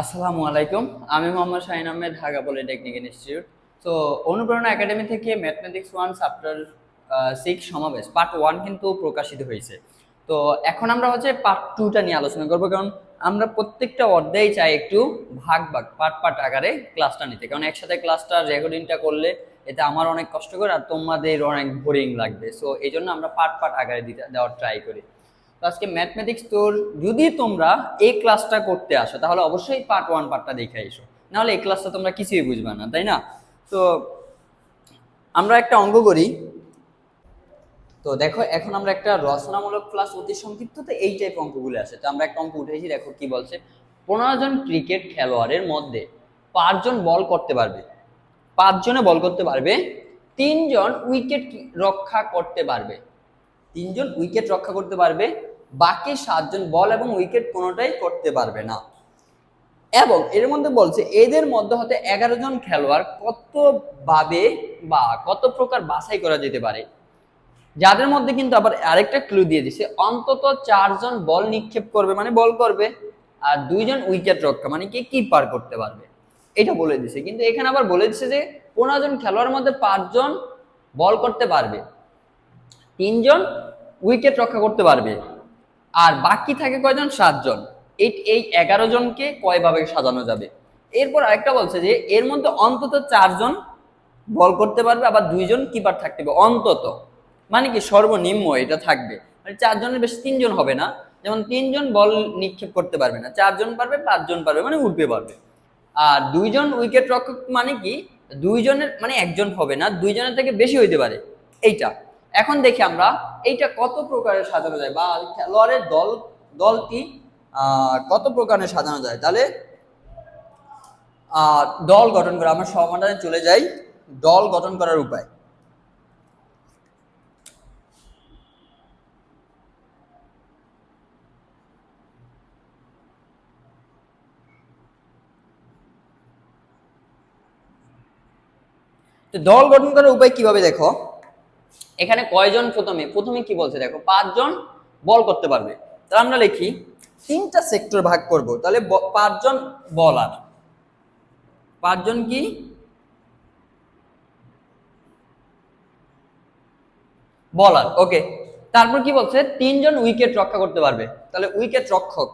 আসসালামু আলাইকুম। আমি মোহাম্মদ শাহিন আহমেদ, ঢাকা পলিটেকনিক ইনস্টিটিউট। তো অনুপ্রেরণা একাডেমি থেকে ম্যাথমেটিক্স ওয়ান, চ্যাপ্টার সিক্স সমাবেশ পার্ট ওয়ান কিন্তু প্রকাশিত হয়েছে। তো এখন আমরা হচ্ছে পার্ট টুটা নিয়ে আলোচনা করব, কারণ আমরা প্রত্যেকটা অধ্যায় চাই একটু ভাগ ভাগ পার্ট পার্ট আকারে ক্লাসটা নিতে। কারণ একসাথে ক্লাসটা রেকর্ডিংটা করলে এতে আমার অনেক কষ্ট করে আর তোমাদের অনেক বোরিং লাগবে। সো এই জন্য আমরা পার্ট পার্ট আকারে দিতে দেওয়ার ট্রাই করি। তো আজকে ম্যাথমেটিক্স তোর, যদি তোমরা এই ক্লাসটা করতে আসো, তাহলে অবশ্যই পার্ট ওয়ান পার্টটা দেখে এসো। নাহলে এই ক্লাসটা তোমরা কিছুই বুঝবে না, তাই না? তো আমরা একটা অঙ্ক করি। তো দেখো, এখন আমরা একটা রচনামূলক ক্লাস অতি সংক্ষিপ্ত, তো এই টাইপ অঙ্কগুলো আছে। তো আমরা একটা অঙ্ক উঠেছি, দেখো কি বলছে। পনেরো জন ক্রিকেট খেলোয়াড়ের মধ্যে পাঁচজন বল করতে পারবে। পাঁচজনে বল করতে পারবে। তিনজন উইকেট রক্ষা করতে পারবে। তিনজন উইকেট রক্ষা করতে পারবে। বাকি সাতজন বল এবং উইকেট কোনোটাই করতে পারবে না। এবং এর মধ্যে বলছে, এদের মধ্যে হতে এগারো জন খেলোয়াড় কত ভাবে বা কত প্রকার বাছাই করা যেতে পারে? যাদের মধ্যে কিন্তু আবার আরেকটা ক্লু দিয়ে দিছে, অন্তত চারজন বল নিক্ষেপ করবে মানে বল করবে, আর দুইজন উইকেট রক্ষা মানে কে কিপার করতে পারবে। এটা বলে দিছে। কিন্তু এখানে আবার বলে দিছে যে, পনেরো জন খেলোয়াড়ের মধ্যে পাঁচজন বল করতে পারবে, তিনজন উইকেট রক্ষা করতে পারবে। আর বাকি থাকে কয়জন? সাতজন। এই এই এগারো জনকে কয়ভাবে সাজানো যাবে? এরপর আরেকটা বলছে যে, এর মধ্যে অন্তত চারজন বল করতে পারবে, আবার দুইজন কিপার থাকতে হবে। অন্তত। মানে কি সর্বনিম্ন এটা থাকবে। মানে চারজনের বেশি তিনজন হবে না। যেমন তিনজন বল নিক্ষেপ করতে পারবে না। চারজন পারবে, পাঁচজন পারবে মানে উঠবে পারবে। আর দুইজন উইকেট রক্ষক মানে কি? দুইজনের মানে একজন হবে না, দুইজনের থেকে বেশি হইতে পারে। এইটা। এখন দেখি আমরা এইটা কত প্রকারের সাজানো যায় বা খেলোয়াড়ের দল দলটি কত প্রকারের সাজানো যায়? তাহলে দল গঠন করা আমরা সমাধানে চলে যাই, দল গঠন করার উপায়। তো দল গঠন করার উপায় কীভাবে দেখো? এখানে কয়জন প্রথমে? প্রথমে কি বলছে দেখো, পাঁচজন বল করতে পারবে। তাহলে আমরা লিখি, তিনটা সেক্টর ভাগ করব। তাহলে পাঁচজন বলার পাঁচজন কি? বলার ওকে তারপর কি বলছে? তিনজন উইকেট রক্ষা করতে পারবে। তাহলে উইকেট রক্ষক,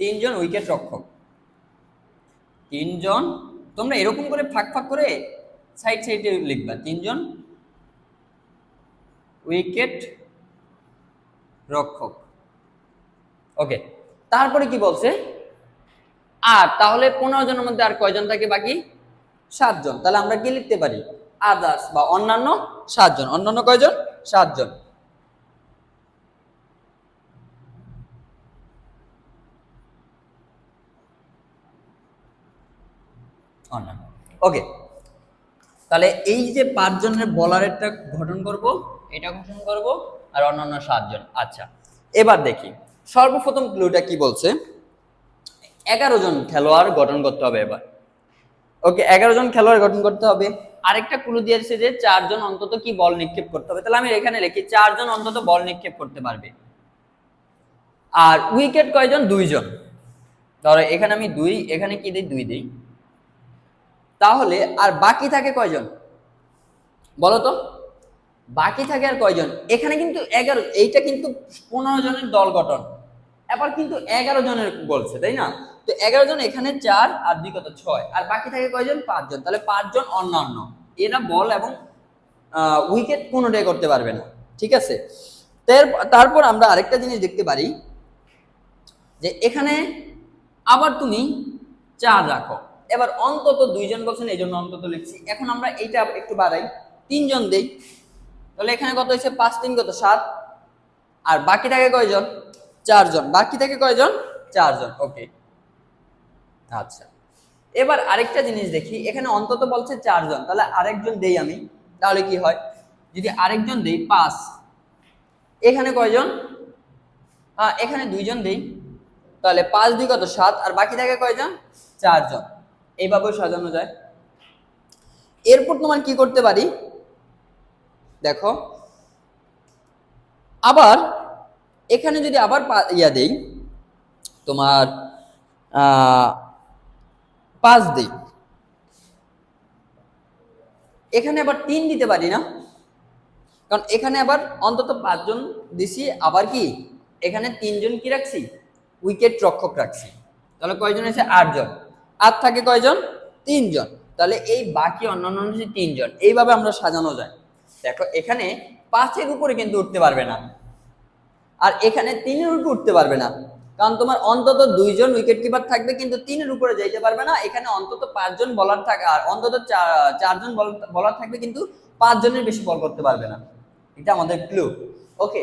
তিনজন উইকেট রক্ষক। তিনজন, তোমরা এরকম করে ফাঁক ফাঁক করে সাইড সাইডে লিখবা। তিনজন উইকেট রক্ষক। ওকে, তারপরে কি বলছে? আর তাহলে পনেরো জনের মধ্যে আর কয়জন থাকে বাকি? সাতজন। তাহলে আমরা কি লিখতে পারি? আদার্স বা অন্যান্য সাতজন। অন্যান্য কয়জন? সাতজন। অন্যান্য। ওকে, তাহলে এই যে পাঁচজনের বলারেরটা গঠন করব। এটা গঠন করব, আর অন্যান্য সাতজন। আচ্ছা এবার দেখি। সর্বপ্রথম ক্লুটা কি বলছে? এগারো জন খেলোয়াড় গঠন করতে হবে এবার। ওকে, এগারো জন খেলোয়াড় গঠন করতে হবে। আরেকটা ক্লু দিয়েছে যে চারজন অন্তত কি বল নিক্ষেপ করতে হবে। তাহলে আমি এখানে লিখি, চারজন অন্তত বল নিক্ষেপ করতে পারবে। আর উইকেট কয়জন? দুইজন। ধরো, এখানে আমি দুই, এখানে কি দিই? দুই দিই। তাহলে, আর বাকি থাকে কয়জন? বলো তো। বাকি থাকে আর কয়জন? এখানে কিন্তু এগারো, এইটা কিন্তু পনেরো জনের দল গঠন। এবার কিন্তু এগারো জনের বলছে, তাই না? তো এগারো জন এখানে চার, আর দুই কত? ছয়। আর বাকি থাকে কয়জন? পাঁচজন। তাহলে পাঁচজন অন্যান্য। এরা বল এবং উইকেট কোনোটাই করতে পারবে না। ঠিক আছে? তার- তারপর আমরা আরেকটা জিনিস দেখতে পারি, যে এখানে আবার তুমি চার রাখো। এবার অন্তত দুইজন বলছেন, এই জন্য অন্তত লিখছি। এখন আমরা এইটা একটু বাড়াই। তিনজন দেই। তাহলে এখানে কত হয়েছে? পাঁচ তিন কত? সাত। আর বাকি থাকে কয়জন? চারজন। বাকি থাকে কয়জন? চারজন। ওকে। আচ্ছা। এবার আরেকটা জিনিস দেখি। এখানে অন্তত বলছে চারজন। তাহলে আরেকজন দেই আমি। তাহলে কি হয়? যদি আরেকজন দেই পাঁচ। এখানে কয়জন? আহ, এখানে দুইজন দেই। তাহলে পাঁচ দুই কত? সাত। আর বাকি থাকে কয়জন? চারজন। এইভাবেও সাজানো যায়। এরপর তোমার কি করতে পারি? দেখো। আবার এখানে যদি আবার ইয়া দেই, তোমার পাঁচ দিই। এখানে আবার তিন দিতে পারি না। কারণ এখানে আবার অন্তত পাঁচজন দিছি, আবার কি? এখানে তিনজন কি রাখছি? উইকেট রক্ষক রাখছি। তাহলে কয়জন আছে আটজন। আর থাকে কয়জন? তিনজন। তাহলে এই বাকি অন্যান্য তিনজন। এইভাবে আমরা সাজানো যায়। দেখো, এখানে পাঁচের উপরে কিন্তু উঠতে পারবে না। আর এখানে তিনের উপরে উঠতে পারবে না। কারণ তোমার অন্তত দুইজন উইকেট কিপার থাকবে, কিন্তু তিনের উপরে যাইতে পারবে না। এখানে অন্তত পাঁচজন বলার থাকে, আর অন্তত চারজন বলার থাকবে, কিন্তু পাঁচজনের বেশি বল করতে পারবে না। এটা আমাদের ক্লু ওকে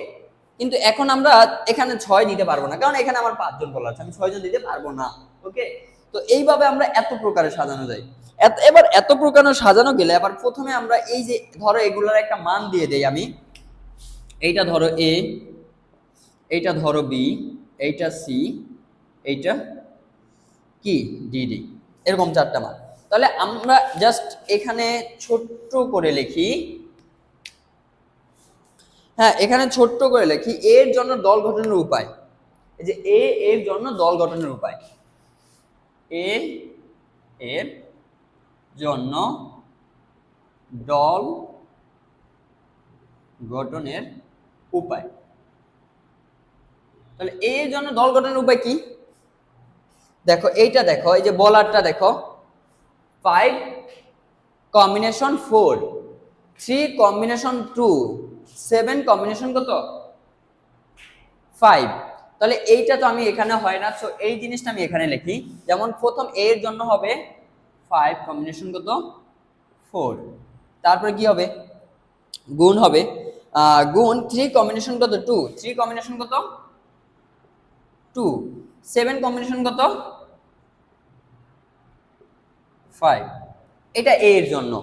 কিন্তু এখন আমরা এখানে ছয় দিতে পারব না, কারণ এখানে আমার পাঁচজন বলার আছে, আমি ছয়জন দিতে পারব না। ওকে তো এইভাবে আমরা এত প্রকারে সাজানো যায়। এবার এত প্রকারে সাজানো গেলে এবার প্রথমে আমরা এই যে ধরো এগুলোর একটা মান দিয়ে দেই আমি। এইটা ধরো এ এইটা ধরো বি এইটা সি এইটা কি? ডিডি এরকম চারটা মান। তাহলে আমরা জাস্ট এখানে ছোট্ট করে লিখি। হ্যাঁ এখানে ছোট্ট করে লিখি এর জন্য দল গঠনের উপায়। এই যে এ এর জন্য দল গঠনের উপায়। এ এর জন্য দল গঠনের উপায়। তাহলে এর জন্য দল গঠনের উপায় কি? দেখো, এইটা দেখো, এই যে বলারটা দেখো। Five combination four three combination two seven combination কত? ফাইভ তাহলে এইটা তো আমি এখানে হয় না সো এই জিনিসটা আমি এখানে লিখি। যেমন প্রথম এর জন্য হবে ফাইভ কম্বিনেশন কত? ফোর তারপরে কি হবে? গুণ হবে। গুণ থ্রি কম্বিনেশন কত? টু থ্রি কম্বিনেশন কত? টু সেভেন কম্বিনেশন কত? ফাইভ এটা এ এর জন্য।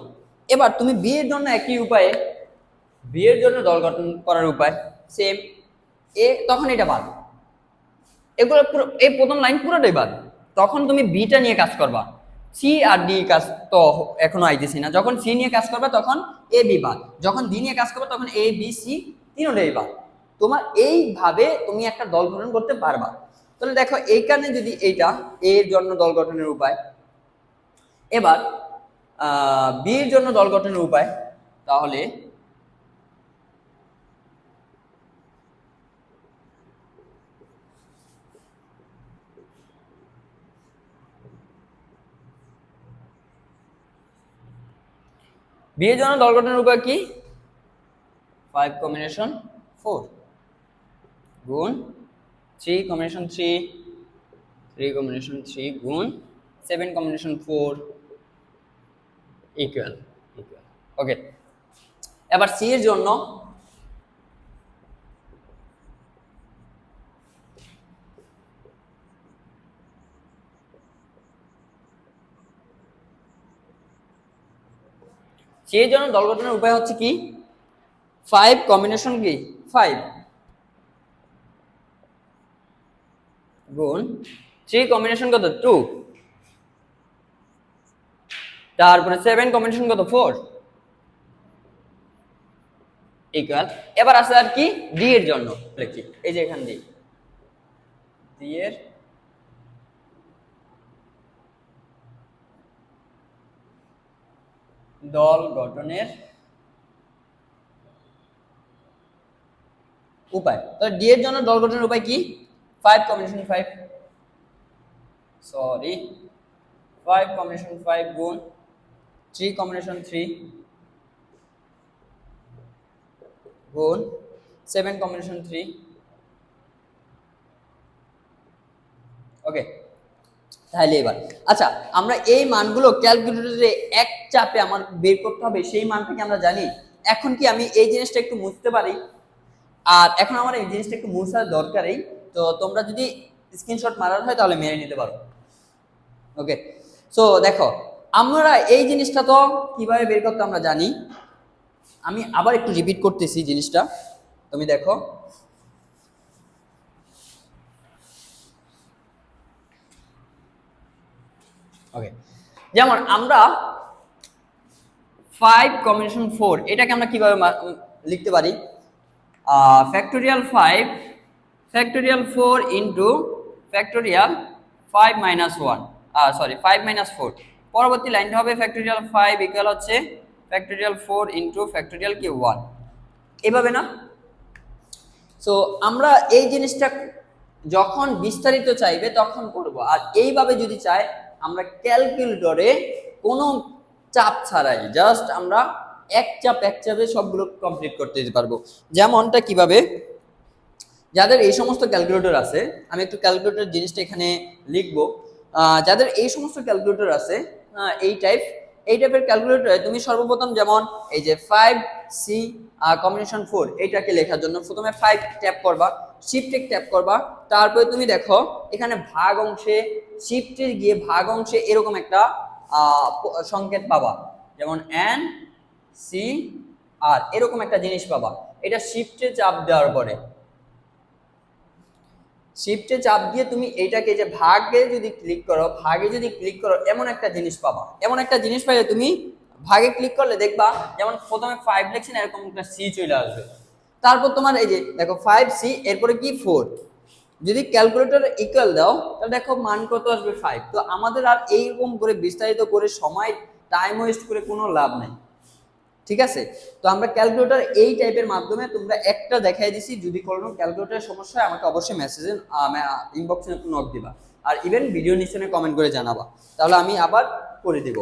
এবার তুমি বি এর জন্য একই উপায়ে বি এর জন্য দল গঠন করার উপায়। সেম এ তখন এটা বাদ। এগুলো এই প্রথম লাইন পুরোটাই বাদ। তখন তুমি বিটা নিয়ে কাজ করবা। সি আর ডি কাজ তো এখনও আইতেছি না। যখন সি নিয়ে কাজ করবে তখন এ, বি বাদ। যখন ডি নিয়ে কাজ করবে তখন এ, বি, সি তিনটাই বাদ। তোমার এইভাবে তুমি একটা দল গঠন করতে পারবা। তাহলে দেখো, এইখানে যদি এইটা এর জন্য দল গঠনের উপায়। এবার বি এর জন্য দল গঠনের উপায়, তাহলে বি এর জন্য দল গঠনের উপায় কি? ফাইভ কম্বিনেশন ফোর গুণ three combination three three combination three গুণ seven combination four equal equal okay এবার সি এর জন্য সি এর জন্য দল গঠনের উপায় হচ্ছে কি? ফাইভ কম্বিনেশন কি? ফাইভ গুণ থ্রি কম্বিনেশন কত? টু তারপরে সেভেন কম্বিনেশন কত? ফোর ইকুয়াল এবার আছে আর কি? ডি এর জন্য। লিখি এই যে এখান ডি ডি এর দল গঠনের উপায়। তাহলে ডি এর জন্য দল গঠনের উপায় কি? Five combination five sorry five combination five গুণ থ্রি কম্বিনেশন থ্রি গুণ সেভেন কম্বিনেশন থ্রি ওকে তাহলে এবার আচ্ছা আমরা এই মানগুলো ক্যালকুলেটরে এক চাপে আমার বের করতে হবে, সেই মানটাকে আমরা জানি? এখন কি আমি এই জিনিসটা একটু মুছতে পারি? আর এখন আমার এই জিনিসটা একটু মুছার দরকারই, তো তোমরা যদি স্ক্রিনশট মারার হয় তাহলে মেরে নিতে পারো। ওকে সো দেখো, আমরা এই জিনিসটা তো কীভাবে বের করতে আমরা জানি। আমি আবার একটু রিপিট করতেছি জিনিসটা। তুমি দেখো ওকে যেমন আমরা ফাইভ কম্বিনেশন ফোর এটাকে আমরা কীভাবে লিখতে পারি? Factorial five factorial four into factorial five minus one sorry five minus four পরবর্তী লাইনটা হবে ফ্যাক্টোরিয়াল ফাইভ ইকুয়াল হচ্ছে ফ্যাক্টোরিয়াল ফোর ইন্টু ফ্যাক্টোরিয়াল কি ওয়ান এভাবে না? সো আমরা এই জিনিসটা যখন বিস্তারিত চাইবে তখন করব। আর এইভাবে যদি চাই আমরা ক্যালকুলেটরে কোনো চাপ ছাড়াই জাস্ট আমরা এক চাপ, এক চাপে সবগুলো কমপ্লিট করতে পারব। যেমনটা কীভাবে? যাদের এই সমস্ত ক্যালকুলেটর আছে, আমি একটু ক্যালকুলেটর জিনিসটা এখানে লিখব। যাদের এই সমস্ত ক্যালকুলেটর আছে এই টাইপ এই টাইপের ক্যালকুলেটরে তুমি সর্বপ্রথম যেমন এই যে ফাইভ সি কম্বিনেশন ফোর এইটাকে লেখার জন্য প্রথমে ফাইভ ট্যাপ করবা। শিফটে ট্যাপ করবা, তারপরে তুমি দেখো, এখানে ভাগ অংশে শিফটে গিয়ে ভাগ অংশে এরকম একটা সংকেত পাবা। যেমন এন সি আর এরকম একটা জিনিস পাবা। এটা শিফটে চাপ দেওয়ার পরে। শিফটে চাপ দিয়ে তুমি এইটাকে যে ভাগে যদি ক্লিক করো, ভাগে যদি ক্লিক করো, এমন একটা জিনিস পাবা। এমন একটা জিনিস পাইলে তুমি ভাগে ক্লিক করলে দেখবা, যেমন প্রথমে ফাইভ লিখছেন এরকম একটা সি চলে আসবে। তারপর তোমার এই যে, দেখো ফাইভ সি এরপরে কি ফোর যদি ক্যালকুলেটর ইকুয়াল দাও, তাহলে দেখো মান কত আসবে ফাইভ তো আমাদের আর এইরকম করে বিস্তারিত করে সময় টাইম ওয়েস্ট করে কোনো লাভ নেই। ঠিক আছে? তো আমরা ক্যালকুলেটর এই টাইপের মাধ্যমে তোমরা একটা দেখাই দিছি, যদি কোনো ক্যালকুলেটরের সমস্যা হয়, আমাকে অবশ্যই মেসেজে ইনবক্সে নক দিবা। আর ইভেন ভিডিও নিচে কমেন্ট করে জানাবা। তাহলে আমি আবার করে দিব।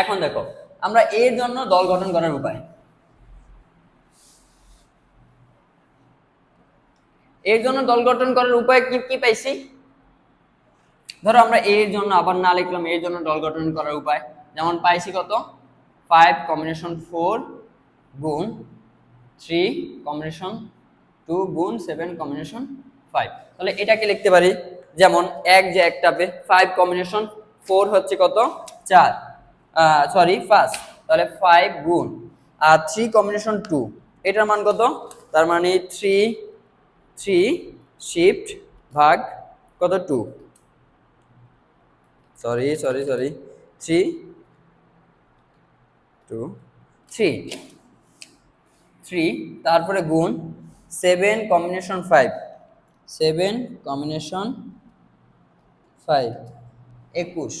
এখন দেখো, আমরা এর জন্য দল গঠন করার উপায়। এর জন্য দল গঠন করার উপায় কি কি পাইছি? ধরো আমরা এর জন্য আবার না লিখলাম, এর জন্য দল গঠন করার উপায়। যেমন পাইছি কত? ফাইভ কম্বিনেশন ফোর গুণ থ্রি কম্বিনেশন টু গুণ সেভেন কম্বিনেশন ফাইভ তাহলে এটাকে লিখতে পারি, যেমন এক যে একটাবে ফাইভ কম্বিনেশন ফোর হচ্ছে কত? চার। সরি ফার্স্ট তাহলে ফাইভ গুণ। আর থ্রি কম্বিনেশন টু এটার মান কত? তার মানে থ্রি থ্রি শিফট ভাগ কত two sorry sorry sorry three two three three তারপরে গুণ seven combination five seven combination five একুশ।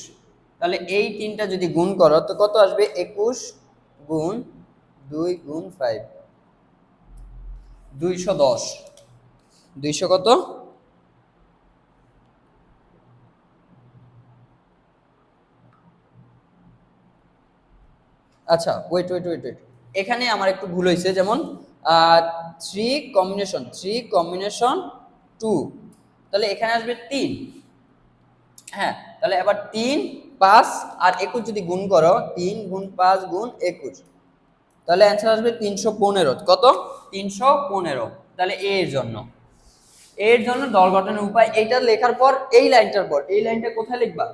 তাহলে এই তিনটা যদি গুণ করো, তো কত আসবে? একুশ গুণ দুই গুণ ফাইভ দুইশো দশ। দুইশো কত? আচ্ছা ওয়েট ওয়েট ওয়েট ওয়েট এখানে আমার একটু ভুল হয়েছে, যেমন three combination three combination two তাহলে এখানে আসবে তিন। হ্যাঁ তাহলে এবার তিন পাঁচ আর একুশ যদি গুণ করো, তিন গুণ পাঁচ গুণ একুশ। তাহলে অ্যান্সার আসবে তিনশো পনেরো। কত? তিনশো পনেরো। তাহলে এর জন্য। এর জন্য দল গঠনের উপায় এইটা লেখার পর এই লাইনটার পর, এই লাইনটা কোথায় লিখবা?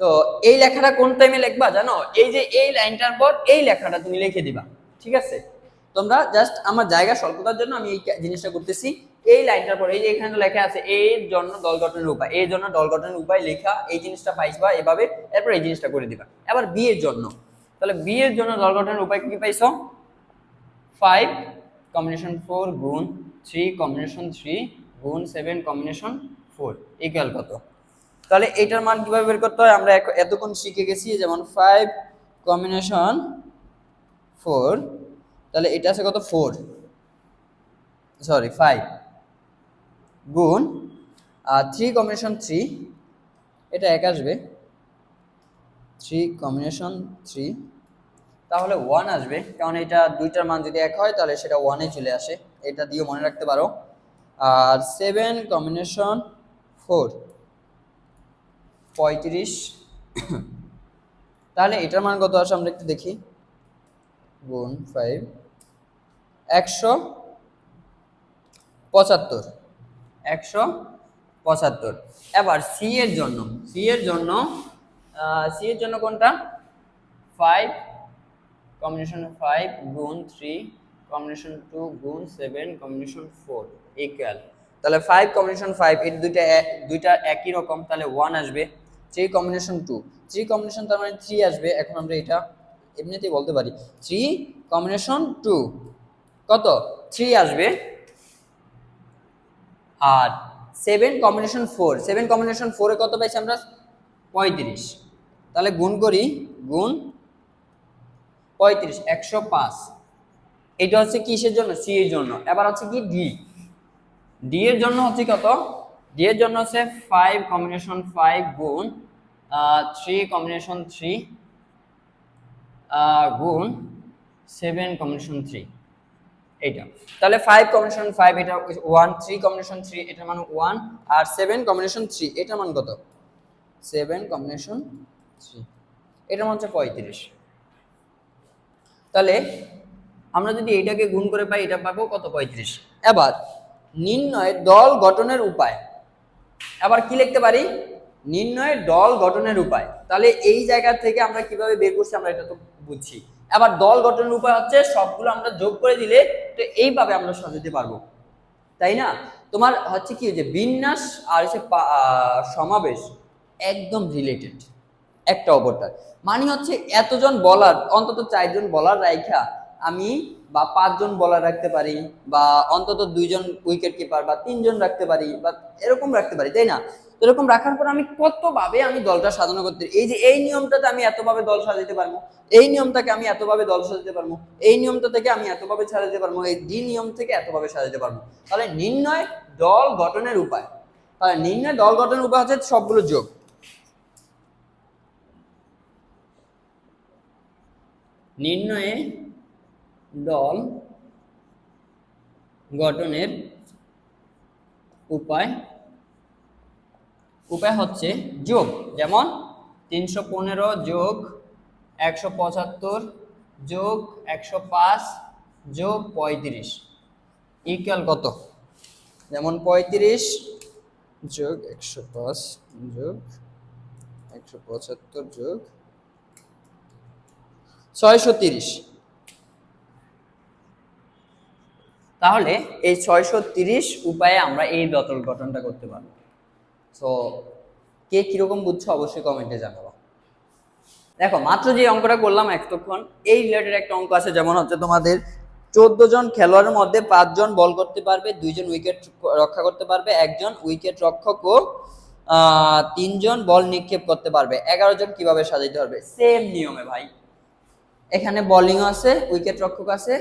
তো এই লেখাটা কোন টাইমে লিখবা জানো? এই যে এই লাইনটার পর এই লেখাটা তুমি লিখে দিবা, ঠিক আছে? তোমরা জাস্ট আমার জায়গা স্বল্পতার জন্য আমি এই জিনিসটা করতেছি। এই লাইনটার পর, এই যে এখানে লেখা আছে, এর জন্য দল গঠনের উপায়। এর জন্য দল গঠনের উপায় লেখা, এই জিনিসটা পাইবা এভাবে, এরপর এই জিনিসটা করে দিবা। এবার বি এর জন্য। তাহলে বি এর জন্য দল গঠনের উপায় কি পাইছো? ফাইভ কম্বিনেশন ফোর গুণ থ্রি কম্বিনেশন থ্রি গুণ সেভেন কম্বিনেশন ফোর ইকুয়াল কত? তাহলে এইটার মান কীভাবে বের করতে হয়? আমরা এতক্ষণ শিখে গেছি যেমন ফাইভ কম্বিনেশন ফোর তাহলে এটা আছে কত? ফোর সরি ফাইভ গুণ, আর থ্রি কম্বিনেশন থ্রি এটা এক আসবে। থ্রি কম্বিনেশন থ্রি তাহলে ওয়ান আসবে। কারণ এটা দুইটার মান যদি এক হয়, তাহলে সেটা ওয়ানে চলে আসে। এটা দিয়ে মনে রাখতে পারো। আর সেভেন কম্বিনেশন ফোর পঁয়ত্রিশ। তাহলে এটার মান কত আসে আমরা একটু দেখি। গুণ ফাইভ একশো পঁচাত্তর। একশো পঁচাত্তর। এবার সি এর জন্য সি এর জন্য সি এর জন্য কোনটা? ফাইভ কম্বিনেশন ফাইভ গুণ থ্রি কম্বিনেশন টু গুণ সেভেন কম্বিনেশন ফোর ইকুয়াল তাহলে ফাইভ কম্বিনেশন ফাইভ এর দুইটা দুইটা একই রকম, তাহলে ওয়ান আসবে। Three combination two three combination তার মানে থ্রি আসবে। এখন আমরা এটা এমনিতেই বলতে পারি। থ্রি কম্বিনেশন টু কত? থ্রি আসবে। আর seven combination four seven combination ফোরে কত পাইছি আমরা? পঁয়ত্রিশ। তাহলে গুণ করি, গুণ পঁয়ত্রিশ, একশো পাঁচ। এটা হচ্ছে কিসের জন্য? সি এর জন্য। এবার হচ্ছে কি? ডি ডি এর জন্য হচ্ছে কত? ডি এর জন্য হচ্ছে ফাইভ কম্বিনেশন ফাইভ গুণ থ্রি কম্বিনেশন থ্রি গুণ সেভেন কম্বিনেশন থ্রি এইটা। তাহলে ফাইভ কম্বিনেশন ফাইভ এটা ওয়ান থ্রি কম্বিনেশন থ্রি এটার মান ওয়ান আর সেভেন কম্বিনেশন থ্রি এটার মান কত? সেভেন কম্বিনেশন থ্রি এটার মান হচ্ছে পঁয়ত্রিশ। তাহলে আমরা যদি এইটাকে গুণ করে পাই, এটা পাবো কত? পঁয়ত্রিশ। এবার নির্ণয় দল গঠনের উপায়। আবার কি লিখতে পারি? নির্ণয় দল গঠনের উপায়। তাহলে এই জায়গা থেকে আমরা কীভাবে বের করছি আমরা এটা তো বুঝছি। এবার দল গঠনের উপায় হচ্ছে সবগুলো আমরা যোগ করে দিলে তো এইভাবে আমরা সাজাতে পারব। তাই না? তোমার হচ্ছে কি যে বিন্যাস আর হচ্ছে সমাবেশ একদম রিলেটেড একটা অপরটার মানে হচ্ছে এতজন বলার, অন্তত চারজন বলার রাইখা আমি বা পাঁচজন বলার রাখতে পারি বা অন্তত দুইজন উইকেট কিপার বা তিনজন রাখতে পারি বা এরকম রাখতে পারি, তাই না? এরকম রাখার পর আমি কতভাবে আমি দলটা সাজানো করতে এই যে এই নিয়মটাতে আমি এতভাবে দল সাজাতে পারব? এই নিয়মটাকে আমি এতভাবে দল সাজাতে পারব? এই নিয়মটা থেকে আমি এতভাবে সাজাতে পারব? এই ডি নিয়ম থেকে এতভাবে সাজাতে পারব? তাহলে নির্ণয় দল গঠনের উপায়। তাহলে নির্ণয় দল গঠনের উপায় হচ্ছে সবগুলো যোগ। নির্ণয়ে দল গঠনের উপায় উপায় হচ্ছে যোগ। যেমন তিনশো পনেরো যোগ একশো পঁচাত্তর যোগ একশো পাঁচ যোগ পঁয়ত্রিশ। ইকুয়াল কত? যেমন পঁয়ত্রিশ যোগ একশো পাঁচ যোগ একশো পঁচাত্তর যোগ ছয়শো তিরিশ। তাহলে এই ছয়শো তিরিশ উপায়ে আমরা এই দতল গঠনটা করতে পারব। সো কে কীরকম বুঝছ অবশ্যই কমেন্টে জানাব। দেখো, মাত্র যে অঙ্কটা করলাম এতক্ষণ, এই রিলেটেড একটা অঙ্ক আছে, যেমন হচ্ছে তোমাদের চোদ্দ জন খেলোয়াড়ের মধ্যে পাঁচজন বল করতে পারবে দুইজন উইকেট রক্ষা করতে পারবে, একজন উইকেট রক্ষক ও তিনজন বল নিক্ষেপ করতে পারবে। এগারো জন কীভাবে সাজাইতে পারবে? সেম নিয়মে ভাই। এখানে বোলিং আছে উইকেট রক্ষক আছে,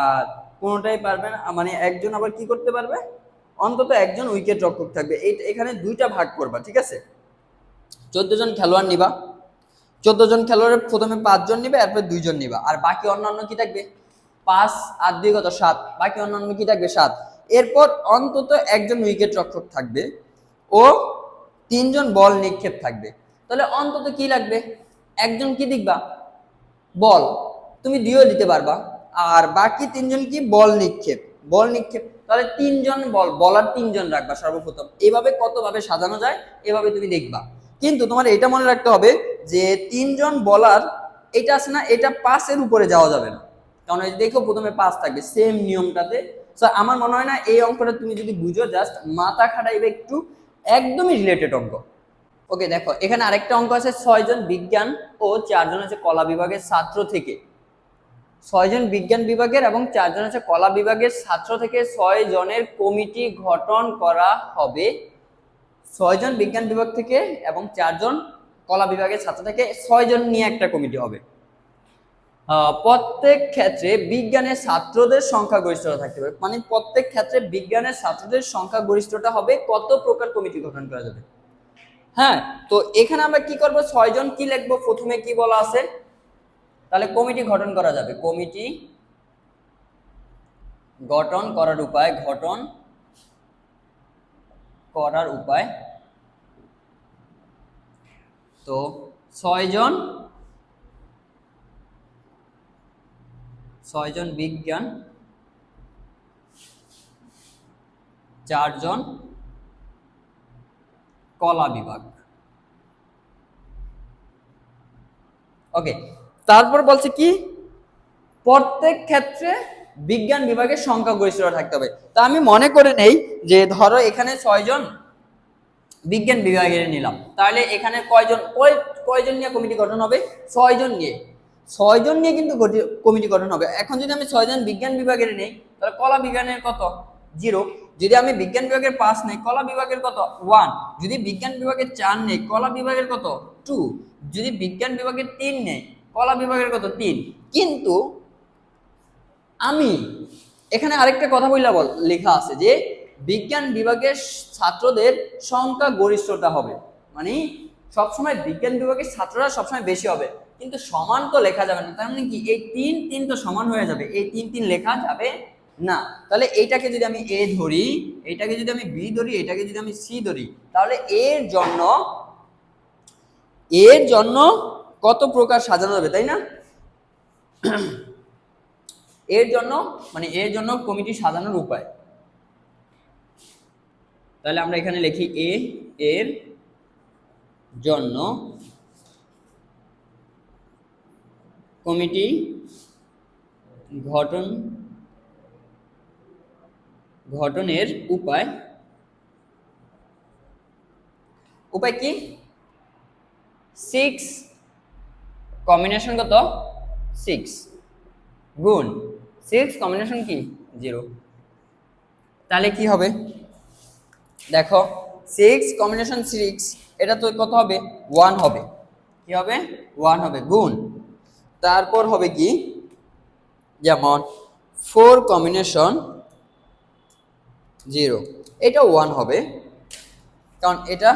আর কোনোটাই পারবে না। মানে একজন আবার কি করতে পারবে? অন্তত একজন উইকেট রক্ষক থাকবে। এই এখানে দুইটা ভাগ করবা, ঠিক আছে? চোদ্দ জন খেলোয়াড় নিবা। চোদ্দ জন খেলোয়াড়ের প্রথমে পাঁচজন নিবে, এরপর দুইজন নিবা। আর বাকি অন্যান্য কি থাকবে? পাঁচ আর দুই, কত? সাত। বাকি অন্যান্য কি থাকবে? সাত। এরপর অন্তত একজন উইকেট রক্ষক থাকবে ও তিনজন বল নিক্ষেপ থাকবে। তাহলে অন্তত কি লাগবে? একজন কি দেখবা? বল। তুমি দিয়েও দিতে পারবা। আর বাকি তিনজন কি বল নিক্ষেপ? বল নিক্ষেপ। তাহলে তিনজন বল বলার তিনজন রাখবা সর্বপ্রথম। এভাবে কতভাবে সাজানো যায় এভাবে তুমি দেখবা। কিন্তু তোমার এটা মনে রাখতে হবে যে তিনজন বলার এটা আছে না এটা পাসের উপরে যাওয়া যাবে না। কারণ দেখো প্রথমে পাস থাকবে সেম নিয়মটাতে। So, আমার মনে হয় না এই অঙ্কটা তুমি যদি বুঝো জাস্ট মাথা খাটাইবে একটু একদমই রিলেটেড অঙ্ক। ওকে দেখো এখানে আরেকটা অঙ্ক আছে ছয়জন বিজ্ঞান ও চারজন আছে কলা বিভাগের ছাত্র থেকে। ছয়জন বিজ্ঞান বিভাগের এবং চারজন আছে কলা বিভাগের ছাত্র থেকে ছয় জনের কমিটি গঠন করা হবে। ছয়জন বিজ্ঞান বিভাগ থেকে এবং চারজন কলা বিভাগের ছাত্র থেকে ছয়জন নিয়ে একটা কমিটি হবে। প্রত্যেক ক্ষেত্রে বিজ্ঞানের ছাত্রদের সংখ্যা গরিষ্ঠতা থাকতে হবে। মানে প্রত্যেক ক্ষেত্রে বিজ্ঞানের ছাত্রদের সংখ্যা গরিষ্ঠতা হবে, কত প্রকার কমিটি গঠন করা যাবে। হ্যাঁ তো এখানে আমরা কি করব? ছয়জন কি লিখব? প্রথমে কি বলা আছে? তাহলে কমিটি গঠন করা যাবে। কমিটি গঠন করার উপায়, গঠন করার উপায়। তো ছয়জন ছয়জন বিজ্ঞান, চারজন কলা বিভাগ। ওকে তারপর বলছে কি? প্রত্যেক ক্ষেত্রে বিজ্ঞান বিভাগের সংখ্যা গরিষ্ঠতা থাকতে হবে। তা আমি মনে করে নেই যে ধরো এখানে ছয়জন বিজ্ঞান বিভাগের নিলাম। তাহলে এখানে কয়জন, কয়, কয়জন নিয়ে কমিটি গঠন হবে? ছয়জন নিয়ে। ছয়জন নিয়ে কিন্তু কমিটি গঠন হবে। এখন যদি আমি ছয়জন বিজ্ঞান বিভাগের নেই, তাহলে কলা বিজ্ঞানের কত? জিরো। যদি আমি বিজ্ঞান বিভাগের পাঁচ নেই, কলা বিভাগের কত? ওয়ান। যদি বিজ্ঞান বিভাগের চার নেই, কলা বিভাগের কত? টু। যদি বিজ্ঞান বিভাগের তিন নেই কলা বিভাগের কত তিন। কিন্তু আমি, এখানে আরেকটা কথা বললা বল, লেখা আছে যে বিজ্ঞান বিভাগের ছাত্রদের সংখ্যা গরিষ্ঠতা হবে। মানে সবসময় বিজ্ঞান বিভাগের ছাত্ররা সবসময় বেশি হবে। কিন্তু সমান তো লেখা যাবে না। তার মানে কি, এই তিন তিন তো সমান হয়ে যাবে। এই তিন তিন লেখা যাবে না। তাহলে এইটাকে যদি আমি এ ধরি এইটাকে যদি আমি বি ধরি, এটাকে যদি আমি সি ধরি, তাহলে এর জন্য এর জন্য কত প্রকার সাজানো যাবে তাই না? এর জন্য মানে এর জন্য কমিটি সাজানোর উপায়। তাহলে আমরা এখানে লিখি এ এর জন্য কমিটি গঠন, গঠনের উপায়। উপায় কি? সিক্স কম্বিনেশন কত সিক্স গুণ সিক্স কম্বিনেশন কি? জিরো তাহলে কি হবে? দেখো সিক্স কম্বিনেশন সিক্স এটা তো কত হবে? ওয়ান হবে। কি হবে? ওয়ান হবে। গুণ। তারপর হবে কি? যেমন ফোর কম্বিনেশন জিরো এটা ওয়ান হবে। কারণ এটা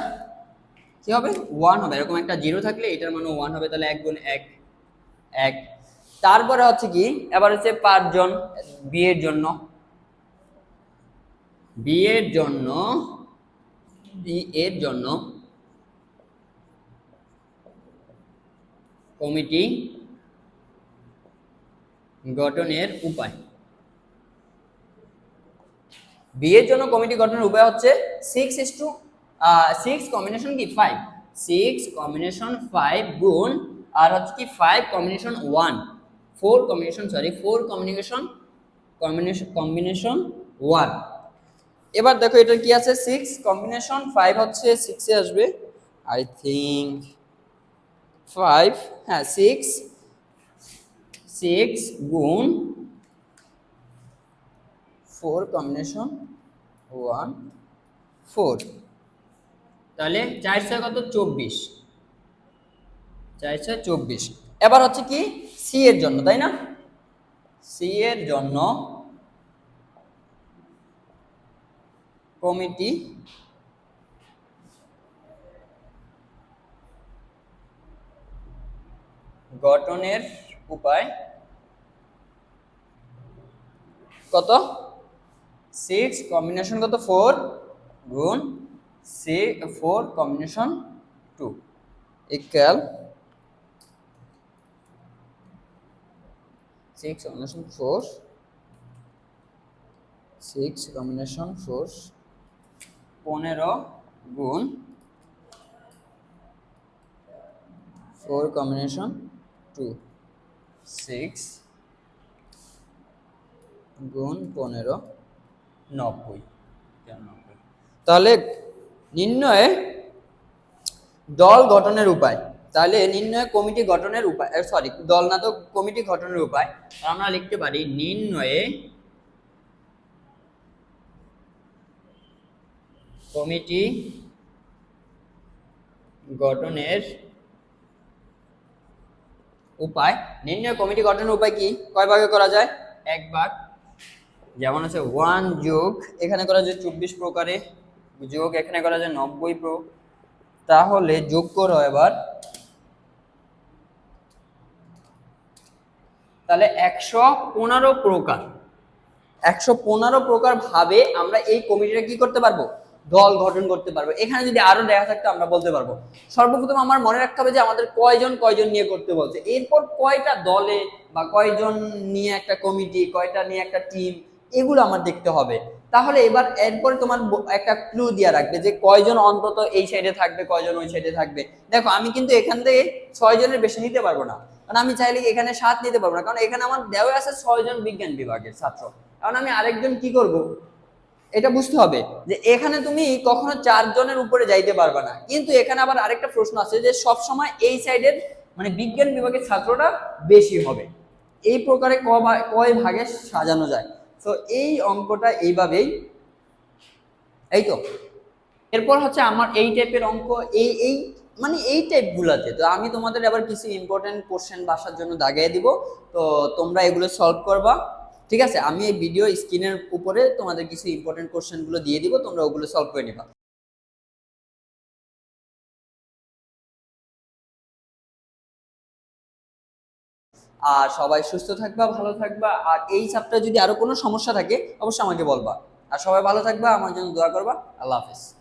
কি হবে? ওয়ান হবে। এরকম একটা জিরো থাকলে এটার মানে ওয়ান হবে, তাহলে এক গুণ এক এক। তারপরে হচ্ছে কি? এবার হচ্ছে পাঁচজন বিয়ের জন্য। বিয়ের জন্য এর জন্য কমিটি গঠনের উপায়। বিয়ের জন্য কমিটি গঠনের উপায় হচ্ছে six is two six combination কি? ফাইভ সিক্স কম্বিনেশন ফাইভ গুণ, আর হচ্ছে কি five combination one four combination sorry four combination combination combination one এবার দেখো এটা কি আছে? সিক্স কম্বিনেশন ফাইভ হচ্ছে সিক্সে আসবে। আই থিঙ্ক ফাইভ হ্যাঁ সিক্স সিক্স গুণ ফোর কম্বিনেশন ওয়ান ফোর তাহলে চার ছয় কত? চব্বিশ। চার ছয় চব্বিশ। এবার হচ্ছে কি? সি এর জন্য, তাই না? সি এর জন্য কমিটি গঠনের উপায় কত? সিক্স কম্বিনেশন কত? ফোর গুণ C four combination two equal six combination four six combination four পনেরো গুণ ফোর কম্বিনেশন টু সিক্স গুণ পনেরো, নব্বই। তাহলে নির্ণয়ে দল গঠনের উপায়। তাহলে নির্ণয় কমিটি গঠনের উপায় সরি দল না তো কমিটি গঠনের উপায়। আমরা লিখতে পারি নির্ণয়ে কমিটি গঠনের উপায়। নির্ণয় কমিটি গঠনের উপায় কি? কয় ভাগে করা যায়? এক ভাগ। যেমন আছে ওয়ান যোগ, এখানে করা যায় চব্বিশ প্রকারে। যোগ এখানে করা যায় নব্বই প্রো। তাহলে যোগ করো এবার। তাহলে একশো পনেরো প্রকার। একশো পনেরো প্রকার ভাবে আমরা এই কমিটিটা কি করতে পারব? দল গঠন করতে পারব। এখানে যদি আরও দেখা থাকতো আমরা বলতে পারব। সর্বপ্রথম আমার মনে রাখতে হবে যে আমাদের কয়জন কয়জন নিয়ে করতে বলছে। এরপর কয়টা দলে বা কয়জন নিয়ে একটা কমিটি, কয়টা নিয়ে একটা টিম, এগুলো আমার দেখতে হবে। তাহলে এবার এরপরে তোমার একটা ক্লু দিয়া রাখবে যে কয়জন অন্তত এই সাইডে থাকবে, কয়জন ওই সাইডে থাকবে। দেখো, আমি কিন্তু এখান থেকে ছয় জনের বেশি নিতে পারব না। কারণ আমি চাইলে এখানে সাত নিতে পারব না। কারণ এখানে আমার দেওয়া আছে ছয় জন বিজ্ঞান বিভাগের ছাত্র। কারণ আমি আরেকজন কি করব? এটা বুঝতে হবে যে এখানে তুমি কখনো চারজনের উপরে যাইতে পারবে না। কিন্তু এখানে আবার আরেকটা প্রশ্ন আছে যে সব সময় এই সাইডের মানে বিজ্ঞান বিভাগের ছাত্রটা বেশি হবে। এই প্রকারে ক কয় ভাগে সাজানো যায়? তো এই অঙ্কটা এইভাবেই, এই তো। এরপর হচ্ছে আমার এই টাইপের অঙ্ক, এই এই মানে এই টাইপগুলোতে তো আমি তোমাদের আবার কিছু ইম্পর্টেন্ট কোশ্চেন বাসার জন্য দাগিয়ে দিব। তো তোমরা এগুলো সলভ করবা। ঠিক আছে? আমি এই ভিডিও স্ক্রিনের উপরে তোমাদের কিছু ইম্পর্টেন্ট কোশ্চেনগুলো দিয়ে দিব। তোমরা ওগুলো সলভ করে নিবা। আর সবাই সুস্থ থাকবা, ভালো থাকবা। আর এই চাপটা যদি আরও কোনো সমস্যা থাকে, অবশ্যই আমাকে বলবা। আর সবাই ভালো থাকবা, আমার জন্য দোয়া করবা। আল্লাহ হাফেজ।